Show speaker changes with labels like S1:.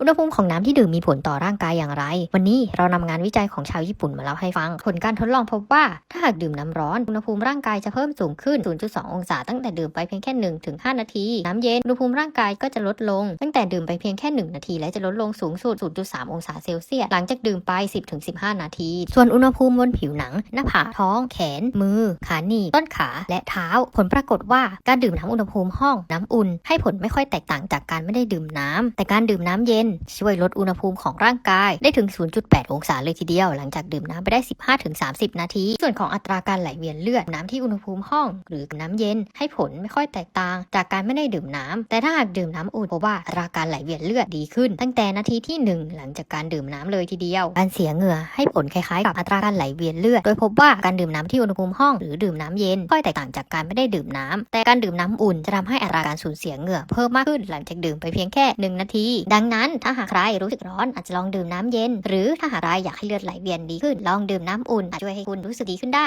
S1: อุณหภูมิของน้ำที่ดื่มมีผลต่อร่างกายอย่างไร วันนี้เรานำงานวิจัยของชาวญี่ปุ่นมาเล่าให้ฟัง ผลการทดลองพบว่า ถ้าหากดื่มน้ำร้อน อุณหภูมิร่างกายจะเพิ่มสูงขึ้น 0.2 องศาตั้งแต่ดื่มไปเพียงแค่1ถึง5นาที น้ำเย็น อุณหภูมิร่างกายก็จะลดลง ตั้งแต่ดื่มไปเพียงแค่ 1 นาที และจะลดลงสูงสุด 0.3 องศาเซลเซียส หลังจากดื่มไป 10ถึง15 นาที ส่วนอุณหภูมิบนผิวหนัง หน้าผากท้อง แขน มือ ขาหนีบต้นขา และเท้า ผลปรากฏว่าการดื่มน้ำอุณหภูมิห้องน้ำอุ่น ให้ผลไม่ค่อยแตกต่างจากการไม่ได้ดื่มน้ำแต่การดื่มน้ำเย็นช่วยลดอุณหภูมิของร่างกายได้ถึง 0.8 องศาเลยทีเดียว หลังจากดื่มน้ำไปได้ 15-30 นาที ส่วนของอัตราการไหลเวียนเลือดน้ำที่อุณหภูมิห้อง หรือน้ำเย็นให้ผลไม่ค่อยแตกต่าง จากการไม่ได้ดื่มน้ำแต่ถ้าหากดื่มน้ำอุ่นพบว่าอัตราการไหลเวียนเลือดดีขึ้น ตั้งแต่นาทีที่ 1 หลังจากการดื่มน้ำเลยทีเดียวการเสียเหงื่อให้ผลคล้ายๆกับอัตราการไหลเวียนเลือดโดยพบว่าการดื่มน้ำที่อุณหภูมิห้อง หรือดื่มน้ำเย็นค่อยแตกต่างจากการไม่ได้ดื่มน้ำแต่การดื่มน้ำอุ่นจะทำให้อัตราการสูญเสียเหงื่อเพิ่มมากขึ้นหลังจากดื่มไปเพียงแค่ 1 นาที ดังนั้นถ้าหากใครรู้สึกร้อนอาจจะลองดื่มน้ำเย็น หรือถ้าหากใครอยากให้เลือดไหลเวียนดีขึ้น ลองดื่มน้ำอุ่นอาจช่วยให้คุณรู้สึกดีขึ้นได้